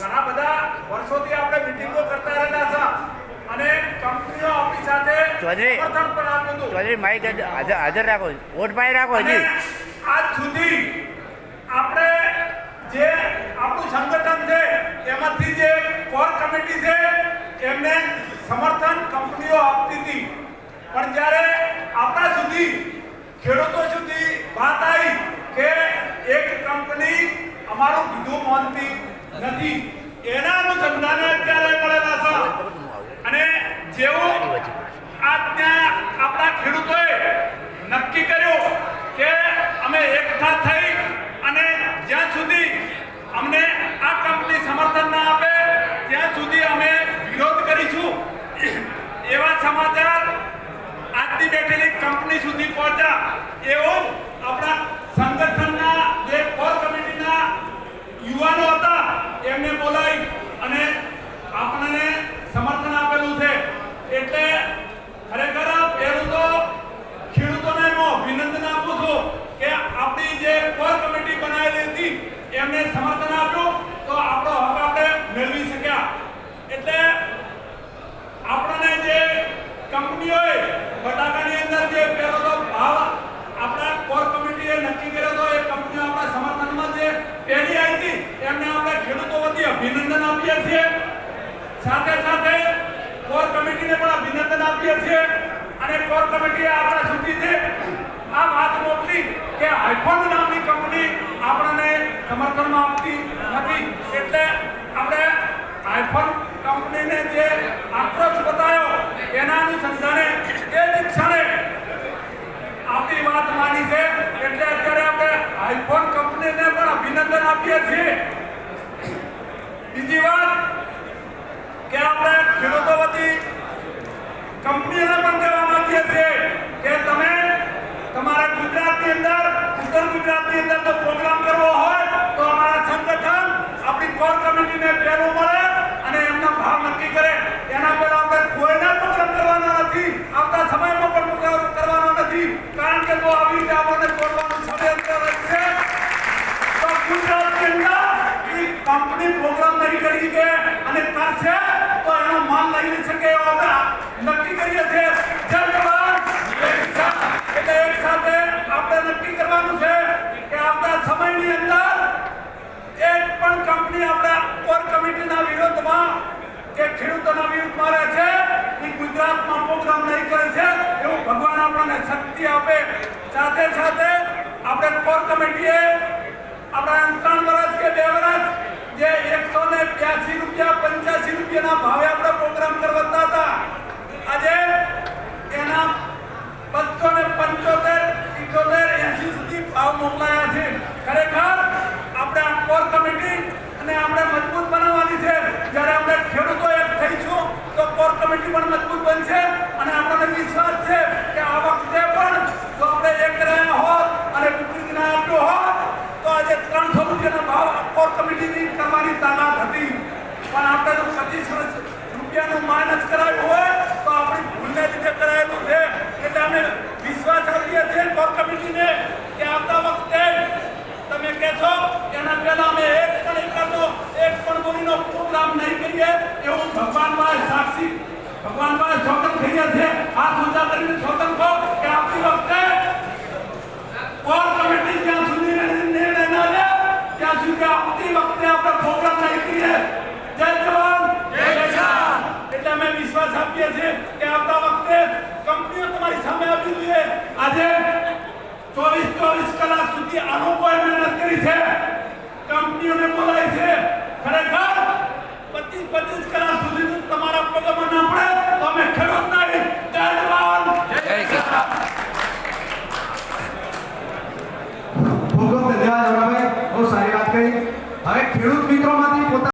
ઘણા બધા વર્ષોથી આપણે મિટિંગો કરતા રહેલા હતા. અને કંપનીઓ આપણી સાથે ચૌધરી ચૌધરી માઇક હાજર રાખો. વોટ પાઈ રાખો જી આજ સુધી આપણે જે આપણું સંગઠન છે એમાંથી જે કોર કમિટી છે એમને સમર્થન કંપનીઓ આપતી હતી. પણ જ્યારે આપણા સુધી ખેડૂતો સુધી વાત આવી કે એક કંપની અમારું બીજું માનતી નથી. એના અનુસંધાને અત્યારે પડેલા છે અને જેવો આ ત્યાં આપણા ખેડૂતોએ નક્કી કર્યું કે અમે એકઠા થઈ અને જ્યાં સુધી અમને આ કંપની સમર્થન ના આપે, ત્યાં સુધી અમે વિરોધ કરીશું. એવા સમાચાર આજની બેઠેલી કંપની સુધી પહોંચ્યા એવું આપણા સંગઠનના, જે કોર કમિટીના યુવાનો હતા એમને બોલાવી અને આપણને સમર્થન આપેલું છે એટલે ખરેખર પહેલું તો ખેડૂતોને હું અભિનંદન આપું છું કે આપણી જે કોર કમિટી બનાવેલી હતી સમર્થન આપ્યું તો આપણો હક આપણે મેળવી શક્યા. એટલે આપણને જે કંપનીઓએ બટાકાની અંદર જે પહેલો તો ભાવ આપણા કોર કમિટીએ નક્કી કર્યો હતો, એ કંપનીઓ આપણા સમર્થનમાં જે પહેલી આવી હતી, એમને આપણે ખેડૂતો વતી અભિનંદન આપીએ છીએ. સાથે સાથે કોર કમિટીને પણ અભિનંદન આપીએ છીએ. અને કોર કમિટીએ આપણા સુધી છે આ વાત મોકલી કે આઈફોન નામની કંપની આપણને સમર્થનમાં આપતી નથી. એટલે આપણે આઈફોન કંપનીને જે આક્રોશ બતાવ્યો એના અનુસંધાને એ જ ક્ષણે આપણી વાત માની છે. એટલે અત્યારે આપણે આઈફોન કંપનીને પણ અભિનંદન આપીએ છીએ. બીજી વાત કે આપણે ખેડૂતો વતી કંપનીઓને પણ કહેવા માંગીએ છીએ કે તમે તમારા ગુજરાતની અંદર ઉત્તર ગુજરાતની અંદર જો પ્રોગ્રામ કરવો હોય તો અમારા સંગઠન આપણી કોર કમિટીને પહેલું મળે અને એમના ભાવ નક્કી કરે એના પહેલા આપણે કોઈને પ્રોગ્રામ કરવાના નથી આવતા સમયમાં પણ પ્રોગ્રામ કરવાનો નથી કારણ કે જો આવી રીતે આપણને તોડવાનું ષડયંત્ર રચશે તો ગુજરાતની અંદર ઈ કંપની પ્રોગ્રામ નહીં કરી શકે અને કરશે તો એનો માલ લઈ શકે એવા આપણે નક્કી કરીએ છીએ. જય એટલે એક સાથે આપણે નક્કી કરવાનું છે કે આવતા સમયની અંદર એક પણ કંપની આપણે કોર કમિટીના વિરોધમાં કે ખેડૂતોના વિરુદ્ધમાં રહે છે. એ ગુજરાતમાં પ્રોગ્રામ નહીં કરે છે. એવું ભગવાન આપણને શક્તિ આપે. સાથે સાથે આપણે કોર કમિટીએ આપણા ત્રણ વર્ષ કે બે વર્ષ જે એકસો ને બ્યાસી રૂપિયા પંચ્યાસી રૂપિયાના ભાવે આપણે પ્રોગ્રામ કરવાતા હતા આજે એના બસો ને પંચોતેર ઇઠોતેર એસી સુધી ભાવ મોકલાયા છે ખરેખર આપણે આ કોર કમિટી અને આપણે મજબૂત બનાવવાની છે જ્યારે આપણે ખેડૂતો એક થઈશું તો કોર કમિટી પણ મજબૂત બનશે અને આપણને વિશ્વાસ છે કે આ વખતે પણ જો આપણે એક રહ્યા હોત અને ટૂંકી ના આપ્યો હોત તો આજે ત્રણસો રૂપિયાનો ભાવ કોર કમિટીની કરવાની તાકાત હતી પણ આપણે જો પચીસ વર્ષ રૂપિયાનું માઇનસ કરાવ્યું હોય તો આપણી ભૂલને લીધે કરાયેલું છે એટલે અમે વિશ્વાસ આપીએ છીએ કોર કમિટીને કે આવતા વખતે તમે કહેશો એના પહેલા અમે એક પણ એકરનો એક પણ બોલીનો પ્રોગ્રામ નહીં કરીએ એવું ભગવાન પાસે સાક્ષી ભગવાન પાસે ચોકન થઈએ છે. આ ઊંચા કરીને ચોકન કહો કે આપતી વખતે કોર કમિટી જ્યાં સુધી નિર્ણય ના લે ત્યાં સુધી આપતી વખતે આપણે પ્રોગ્રામ નહીં કરીએ. જય જવાન. જય કિસાન. એટલે અમે વિશ્વાસ આપીએ છીએ કે આવતા વખતે કંપનીઓ તમારી સામે આવી જોઈએ. આજે ચોવીસ ચોવીસ કલાક સુધી આનો કોઈ મહેનત કરી છે. પચીસ કલાક સુધી તમારા પગમાં ના તો અમે ખેડૂત નારી જય જવાન બહુ સારી વાત હવે ખેડૂત મિત્રોમાંથી પોતા